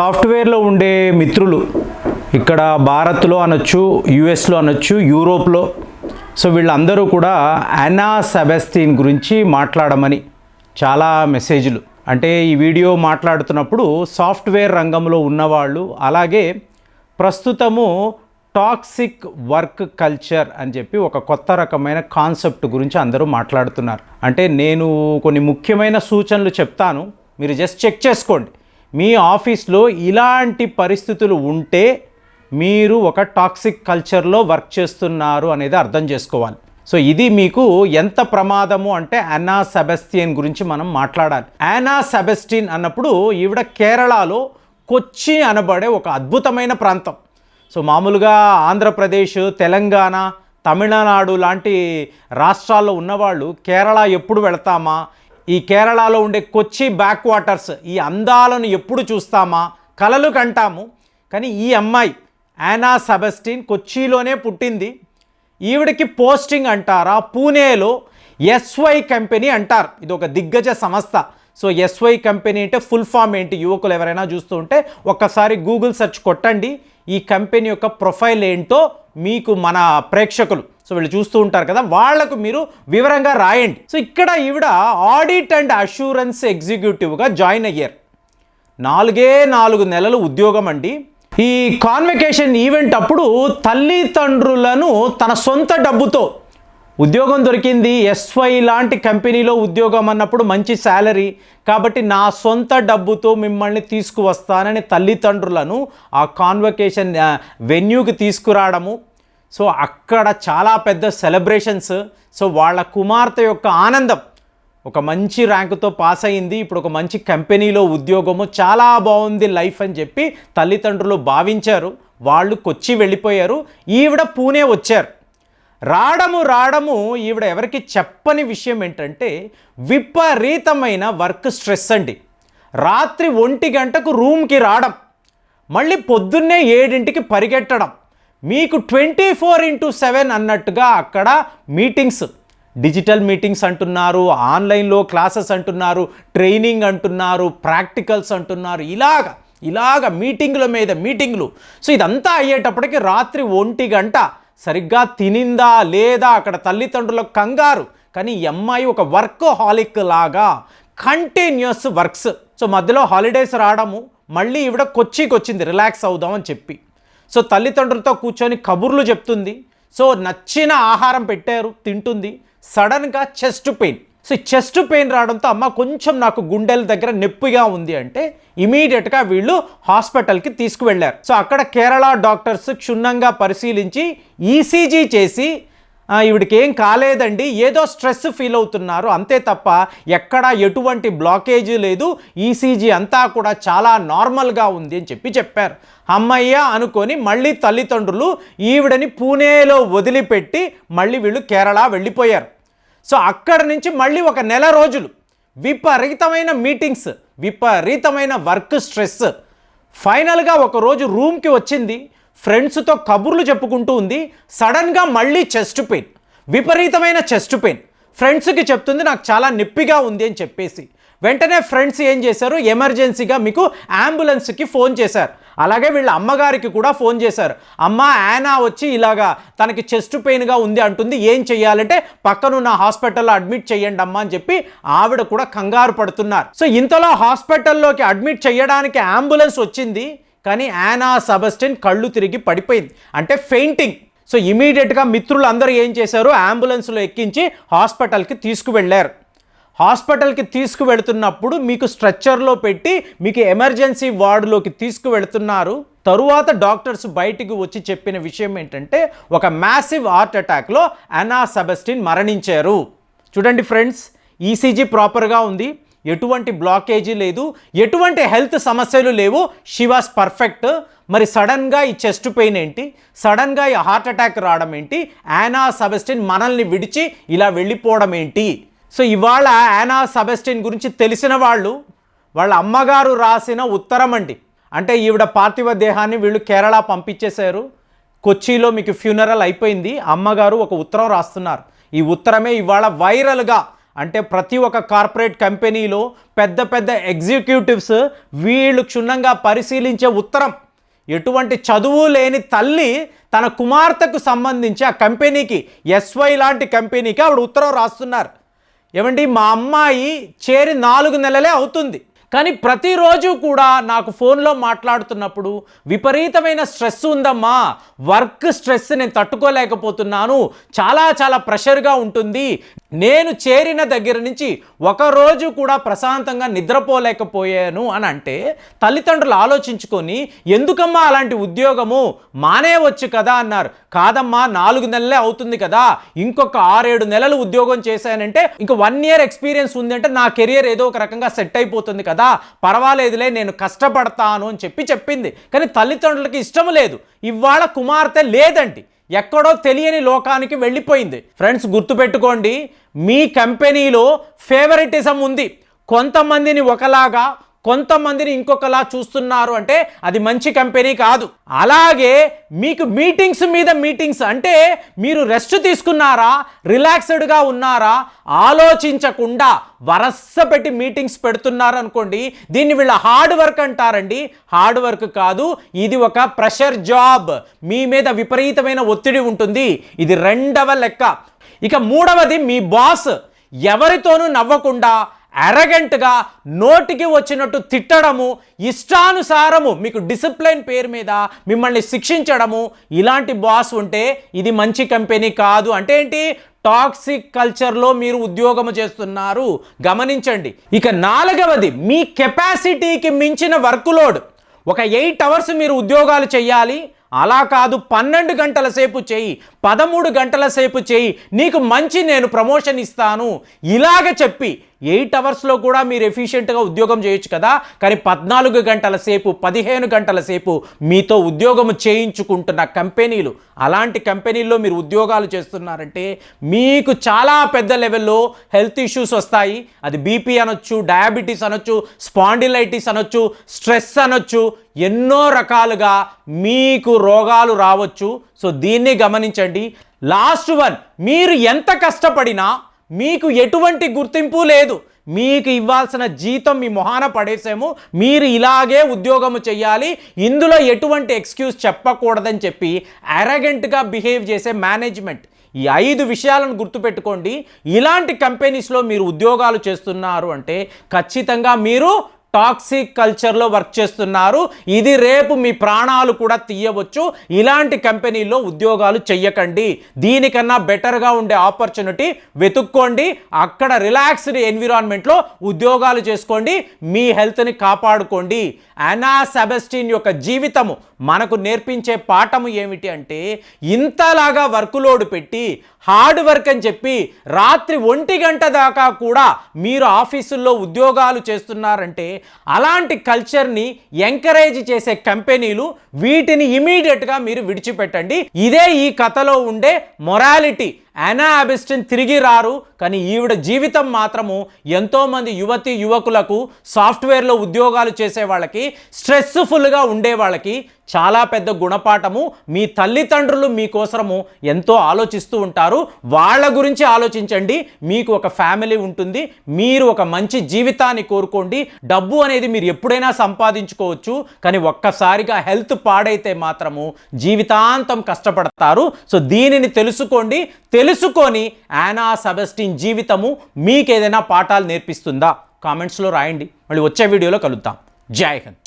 సాఫ్ట్వేర్లో ఉండే మిత్రులు ఇక్కడ భారత్లో అనొచ్చు యుఎస్లో అనొచ్చు యూరోప్లో. సో వీళ్ళందరూ కూడా అనా సెబెస్టిన్ గురించి మాట్లాడమని చాలా మెసేజ్లు. అంటే ఈ వీడియో మాట్లాడుతున్నప్పుడు సాఫ్ట్వేర్ రంగంలో ఉన్నవాళ్ళు అలాగే ప్రస్తుతము టాక్సిక్ వర్క్ కల్చర్ అని చెప్పి ఒక కొత్త రకమైన కాన్సెప్ట్ గురించి అందరూ మాట్లాడుతున్నారు. అంటే నేను కొన్ని ముఖ్యమైన సూచనలు చెప్తాను. మీరు జస్ట్ చెక్ చేసుకోండి. మీ ఆఫీస్లో ఇలాంటి పరిస్థితులు ఉంటే మీరు ఒక టాక్సిక్ కల్చర్లో వర్క్ చేస్తున్నారు అనేది అర్థం చేసుకోవాలి. సో ఇది మీకు ఎంత ప్రమాదము అంటే అనా సెబెస్టియన్ గురించి మనం మాట్లాడాలి. యానా సెబెస్టిన్ అన్నప్పుడు ఈవిడ కేరళలో కొచ్చి అనబడే ఒక అద్భుతమైన ప్రాంతం. సో మామూలుగా ఆంధ్రప్రదేశ్ తెలంగాణ తమిళనాడు లాంటి రాష్ట్రాల్లో ఉన్నవాళ్ళు కేరళ ఎప్పుడు వెళతామా? ఈ కేరళలో ఉండే కొచ్చి బ్యాక్ వాటర్స్ ఈ అందాలను ఎప్పుడు చూస్తామా? కలలు కంటాము. కానీ ఈ అమ్మాయి యానా సెబెస్టిన్ కొచ్చిలోనే పుట్టింది. ఈవిడకి పోస్టింగ్ అంటారా? పూణేలో ఎస్వై కంపెనీ అంటారు. ఇది ఒక దిగ్గజ సంస్థ. సో ఎస్వై కంపెనీ అంటే ఫుల్ ఫామ్ ఏంటి? యువకులు ఎవరైనా చూస్తూ ఉంటే ఒక్కసారి గూగుల్ సెర్చ్ కొట్టండి. ఈ కంపెనీ యొక్క ప్రొఫైల్ ఏంటో మీకు మన ప్రేక్షకులు సో వీళ్ళు చూస్తూ ఉంటారు కదా వాళ్ళకు మీరు వివరంగా రాయండి. సో ఇక్కడ ఈవిడ ఆడిట్ అండ్ అష్యూరెన్స్ ఎగ్జిక్యూటివ్గా జాయిన్ అయ్యారు. నాలుగే నాలుగు నెలలు ఉద్యోగం అండి. ఈ కాన్వకేషన్ ఈవెంట్ అప్పుడు తల్లిదండ్రులను తన సొంత డబ్బుతో ఉద్యోగం దొరికింది. ఎస్వై లాంటి కంపెనీలో ఉద్యోగం అన్నప్పుడు మంచి శాలరీ. కాబట్టి నా సొంత డబ్బుతో మిమ్మల్ని తీసుకువస్తానని తల్లిదండ్రులను ఆ కాన్వకేషన్ వెన్యూకి తీసుకురావడము సో అక్కడ చాలా పెద్ద సెలబ్రేషన్స్. సో వాళ్ళ కుమార్తె యొక్క ఆనందం. ఒక మంచి ర్యాంకుతో పాస్ అయింది. ఇప్పుడు ఒక మంచి కంపెనీలో ఉద్యోగము చాలా బాగుంది లైఫ్ అని చెప్పి తల్లిదండ్రులు భావించారు. వాళ్ళు కొచ్చి వెళ్ళిపోయారు. ఈవిడ పూణే వచ్చారు. రావడము రావడము ఈవిడ ఎవరికి చెప్పని విషయం ఏంటంటే విపరీతమైన వర్క్ స్ట్రెస్ అండి. రాత్రి ఒంటి గంటకు రూమ్కి రావడం. మళ్ళీ పొద్దున్నే ఏడింటికి పరిగెట్టడం. మీకు ట్వంటీ ఫోర్ ఇంటూ సెవెన్ అన్నట్టుగా అక్కడ మీటింగ్స్ డిజిటల్ మీటింగ్స్ అంటున్నారు ఆన్లైన్లో క్లాసెస్ అంటున్నారు ట్రైనింగ్ అంటున్నారు ప్రాక్టికల్స్ అంటున్నారు ఇలాగ ఇలాగ మీటింగుల మీద మీటింగ్లు. సో ఇదంతా అయ్యేటప్పటికి రాత్రి ఒంటి గంట సరిగ్గా తినిందా లేదా అక్కడ తల్లిదండ్రుల కంగారు. కానీ ఈ అమ్మాయి ఒక వర్క్ హాలిక్ లాగా కంటిన్యూస్ వర్క్స్. సో మధ్యలో హాలిడేస్ రావడము మళ్ళీ ఈవిడ కొచ్చికి వచ్చింది రిలాక్స్ అవుదామని చెప్పి. సో తల్లిదండ్రులతో కూర్చొని కబుర్లు చెప్తుంది. సో నచ్చిన ఆహారం పెట్టారు తింటుంది. సడన్గా చెస్ట్ పెయిన్. సో ఈ చెస్ట్ పెయిన్ రావడంతో అమ్మ కొంచెం నాకు గుండెల దగ్గర నొప్పిగా ఉంది అంటే ఇమీడియట్గా వీళ్ళు హాస్పిటల్కి తీసుకువెళ్ళారు. సో అక్కడ కేరళ డాక్టర్స్ క్షుణ్ణంగా పరిశీలించి ఈసీజీ చేసి ఈవిడికి ఏం కాలేదండి. ఏదో స్ట్రెస్ ఫీల్ అవుతున్నారు. అంతే తప్ప ఎక్కడ ఎటువంటి బ్లాకేజ్ లేదు. ఈసీజీ అంతా కూడా చాలా నార్మల్గా ఉంది అని చెప్పి చెప్పారు. అమ్మయ్య అనుకొని మళ్ళీ తల్లిదండ్రులు ఈవిడని పూణేలో వదిలిపెట్టి మళ్ళీ వీళ్ళు కేరళ వెళ్ళిపోయారు. సో అక్కడి నుంచి మళ్ళీ ఒక నెల రోజులు విపరీతమైన మీటింగ్స్ విపరీతమైన వర్క్ స్ట్రెస్. ఫైనల్గా ఒకరోజు రూమ్కి వచ్చింది. ఫ్రెండ్స్తో కబుర్లు చెప్పుకుంటూ ఉంది. సడన్గా మళ్ళీ చెస్ట్ పెయిన్. విపరీతమైన చెస్ట్ పెయిన్. ఫ్రెండ్స్కి చెప్తుంది నాకు చాలా నొప్పిగా ఉంది అని చెప్పేసి. వెంటనే ఫ్రెండ్స్ ఏం చేశారు? ఎమర్జెన్సీగా మీకు అంబులెన్స్కి ఫోన్ చేశారు. అలాగే వీళ్ళ అమ్మగారికి కూడా ఫోన్ చేశారు. అమ్మ యానా వచ్చి ఇలాగా తనకి చెస్ట్ పెయిన్గా ఉంది అంటుంది. ఏం చెయ్యాలంటే పక్కనున్న హాస్పిటల్లో అడ్మిట్ చేయండి అమ్మ అని చెప్పి ఆవిడ కూడా కంగారు పడుతున్నారు. సో ఇంతలో హాస్పిటల్లోకి అడ్మిట్ చేయడానికి అంబులెన్స్ వచ్చింది. కానీ యానా సబస్టిన్ కళ్ళు తిరిగి పడిపోయింది. అంటే ఫెయింటింగ్. సో ఇమీడియట్గా మిత్రులు అందరూ ఏం చేశారు? అంబులెన్స్లో ఎక్కించి హాస్పిటల్కి తీసుకువెళ్ళారు. హాస్పిటల్కి తీసుకువెళ్తున్నప్పుడు మీకు స్ట్రెచ్చర్లో పెట్టి మీకు ఎమర్జెన్సీ వార్డులోకి తీసుకువెళ్తున్నారు. తరువాత డాక్టర్స్ బయటికి వచ్చి చెప్పిన విషయం ఏంటంటే ఒక మ్యాసివ్ హార్ట్ అటాక్లో అనా సెబస్టిన్ మరణించారు. చూడండి ఫ్రెండ్స్ ఈసీజీ ప్రాపర్గా ఉంది. ఎటువంటి బ్లాకేజీ లేదు ఎటువంటి హెల్త్ సమస్యలు లేవు. షీ వాస్ పర్ఫెక్ట్ మరి సడన్గా ఈ చెస్ట్ పెయిన్ ఏంటి? సడన్గా ఈ హార్ట్ అటాక్ రావడం ఏంటి? యానా సబెస్టిన్ మనల్ని విడిచి ఇలా వెళ్ళిపోవడం ఏంటి? సో ఇవాళ యానా సబెస్టిన్ గురించి తెలిసిన వాళ్ళు వాళ్ళ అమ్మగారు రాసిన ఉత్తరం అండి. అంటే ఈవిడ పార్థివ దేహాన్ని వీళ్ళు కేరళ పంపించేశారు. కొచ్చిలో మీకు ఫ్యూనరల్ అయిపోయింది. అమ్మగారు ఒక ఉత్తరం రాస్తున్నారు. ఈ ఉత్తరమే ఇవాళ వైరల్గా అంటే ప్రతి ఒక్క కార్పొరేట్ కంపెనీలో పెద్ద పెద్ద ఎగ్జిక్యూటివ్స్ వీళ్ళు క్షుణ్ణంగా పరిశీలించే ఉత్తరం. ఎటువంటి చదువు లేని తల్లి తన కుమార్తెకు సంబంధించి ఆ కంపెనీకి ఎస్వై లాంటి కంపెనీకి ఆవిడ ఉత్తరం రాస్తున్నారు. ఏమండి మా అమ్మాయి చేరి నాలుగు నెలలే అవుతుంది. కానీ ప్రతిరోజు కూడా నాకు ఫోన్లో మాట్లాడుతున్నప్పుడు విపరీతమైన స్ట్రెస్ ఉందమ్మా. వర్క్ స్ట్రెస్ నేను తట్టుకోలేకపోతున్నాను. చాలా చాలా ప్రెషర్గా ఉంటుంది. నేను చేరిన దగ్గర నుంచి ఒకరోజు కూడా ప్రశాంతంగా నిద్రపోలేకపోయాను అని అంటే తల్లిదండ్రులు ఆలోచించుకొని ఎందుకమ్మా అలాంటి ఉద్యోగము? మానేవచ్చు కదా అన్నారు. కాదమ్మా నాలుగు నెలలే అవుతుంది కదా. ఇంకొక ఆరేడు నెలలు ఉద్యోగం చేశానంటే ఇంక వన్ ఇయర్ ఎక్స్పీరియన్స్ ఉందంటే నా కెరియర్ ఏదో ఒక రకంగా సెట్ అయిపోతుంది కదా పర్వాలేదులే నేను కష్టపడతాను అని చెప్పి చెప్పింది. కానీ తల్లిదండ్రులకి ఇష్టం లేదు. ఇవాళ కుమార్తె లేదండి. ఎక్కడో తెలియని లోకానికి వెళ్ళిపోయింది. ఫ్రెండ్స్ గుర్తుపెట్టుకోండి మీ కంపెనీలో ఫేవరెటిజం ఉంది. కొంతమందిని ఒకలాగా కొంతమందిని ఇంకొకలా చూస్తున్నారు అంటే అది మంచి కంపెనీ కాదు. అలాగే మీకు మీటింగ్స్ మీద మీటింగ్స్ అంటే మీరు రెస్ట్ తీసుకున్నారా రిలాక్స్డ్గా ఉన్నారా ఆలోచించకుండా వరస పెట్టి మీటింగ్స్ పెడుతున్నారనుకోండి దీన్ని వీళ్ళ హార్డ్ వర్క్ అంటారండి. హార్డ్ వర్క్ కాదు ఇది ఒక ప్రెషర్ జాబ్. మీ మీద విపరీతమైన ఒత్తిడి ఉంటుంది. ఇది రెండవ లెక్క. ఇక మూడవది మీ బాస్. ఎవరితోనూ నవ్వకుండా అరగెంట్గా నోటికి వచ్చినట్టు తిట్టడము ఇష్టానుసారము మీకు డిసిప్లైన్ పేరు మీద మిమ్మల్ని శిక్షించడము ఇలాంటి బాస్ ఉంటే ఇది మంచి కంపెనీ కాదు. అంటే ఏంటి? టాక్సిక్ కల్చర్లో మీరు ఉద్యోగము చేస్తున్నారు. గమనించండి. ఇక నాలుగవది మీ కెపాసిటీకి మించిన వర్క్ లోడ్ ఒక ఎయిట్ అవర్స్ మీరు ఉద్యోగాలు చేయాలి అలా కాదు పన్నెండు గంటల సేపు చేయి పదమూడు గంటల సేపు చేయి నీకు మంచి నేను ప్రమోషన్ ఇస్తాను. ఇలాగ చెప్పి ఎయిట్ అవర్స్లో కూడా మీరు ఎఫిషియెంట్గా ఉద్యోగం చేయొచ్చు కదా. కానీ పద్నాలుగు గంటల సేపు పదిహేను గంటల సేపు మీతో ఉద్యోగం చేయించుకుంటున్న కంపెనీలు అలాంటి కంపెనీల్లో మీరు ఉద్యోగాలు చేస్తున్నారంటే మీకు చాలా పెద్ద లెవెల్లో హెల్త్ ఇష్యూస్ వస్తాయి. అది బీపీ అనొచ్చు డయాబెటీస్ అనొచ్చు స్పాండిలైటిస్ అనొచ్చు స్ట్రెస్ అనొచ్చు ఎన్నో రకాలుగా మీకు రోగాలు రావచ్చు. సో దీన్ని గమనించండి. లాస్ట్ వన్ మీరు ఎంత కష్టపడినా మీకు ఎటువంటి గుర్తింపు లేదు. మీకు ఇవ్వాల్సిన జీతం మీ మొహాన పడేసాము. మీరు ఇలాగే ఉద్యోగము చెయ్యాలి. ఇందులో ఎటువంటి ఎక్స్క్యూజ్ చెప్పకూడదని చెప్పి అరగెంట్గా బిహేవ్ చేసే మేనేజ్మెంట్ ఈ ఐదు విషయాలను గుర్తుపెట్టుకోండి. ఇలాంటి కంపెనీస్లో మీరు ఉద్యోగాలు చేస్తున్నారు అంటే ఖచ్చితంగా మీరు టాక్సిక్ కల్చర్లో వర్క్ చేస్తున్నారు. ఇది రేపు మీ ప్రాణాలు కూడా తీయవచ్చు. ఇలాంటి కంపెనీల్లో ఉద్యోగాలు చెయ్యకండి. దీనికన్నా బెటర్గా ఉండే ఆపర్చునిటీ వెతుక్కోండి. అక్కడ రిలాక్స్డ్ ఎన్విరాన్మెంట్లో ఉద్యోగాలు చేసుకోండి. మీ హెల్త్ని కాపాడుకోండి. అనా సెబెస్టిన్ యొక్క జీవితము మనకు నేర్పించే పాఠము ఏమిటి అంటే ఇంతలాగా వర్క్ లోడ్ పెట్టి హార్డ్ వర్క్ అని చెప్పి రాత్రి ఒంటి గంట దాకా కూడా మీరు ఆఫీసుల్లో ఉద్యోగాలు చేస్తున్నారంటే అలాంటి కల్చర్ని ఎంకరేజ్ చేసే కంపెనీలు వీటిని ఇమీడియట్గా మీరు విడిచిపెట్టండి. ఇదే ఈ కథలో ఉండే మొరాలిటీ యానా అబిస్టిన్ తిరిగి రారు. కానీ ఈవిడ జీవితం మాత్రము ఎంతోమంది యువతి యువకులకు సాఫ్ట్వేర్లో ఉద్యోగాలు చేసే వాళ్ళకి స్ట్రెస్ఫుల్గా ఉండే వాళ్ళకి చాలా పెద్ద గుణపాఠము. మీ తల్లిదండ్రులు మీకోసము ఎంతో ఆలోచిస్తూ ఉంటారు. వాళ్ళ గురించి ఆలోచించండి. మీకు ఒక ఫ్యామిలీ ఉంటుంది. మీరు ఒక మంచి జీవితాన్ని కోరుకోండి. డబ్బు అనేది మీరు ఎప్పుడైనా సంపాదించుకోవచ్చు. కానీ ఒక్కసారిగా హెల్త్ పాడైతే మాత్రము జీవితాంతం కష్టపడతారు. సో దీనిని తెలుసుకోండి. తెలుసుకొని యానా సెబస్టిన్ జీవితము మీకు ఏదైనా పాఠాలు నేర్పిస్తుందా? కామెంట్స్లో రాయండి. మళ్ళీ వచ్చే వీడియోలో కలుద్దాం. జై హింద్.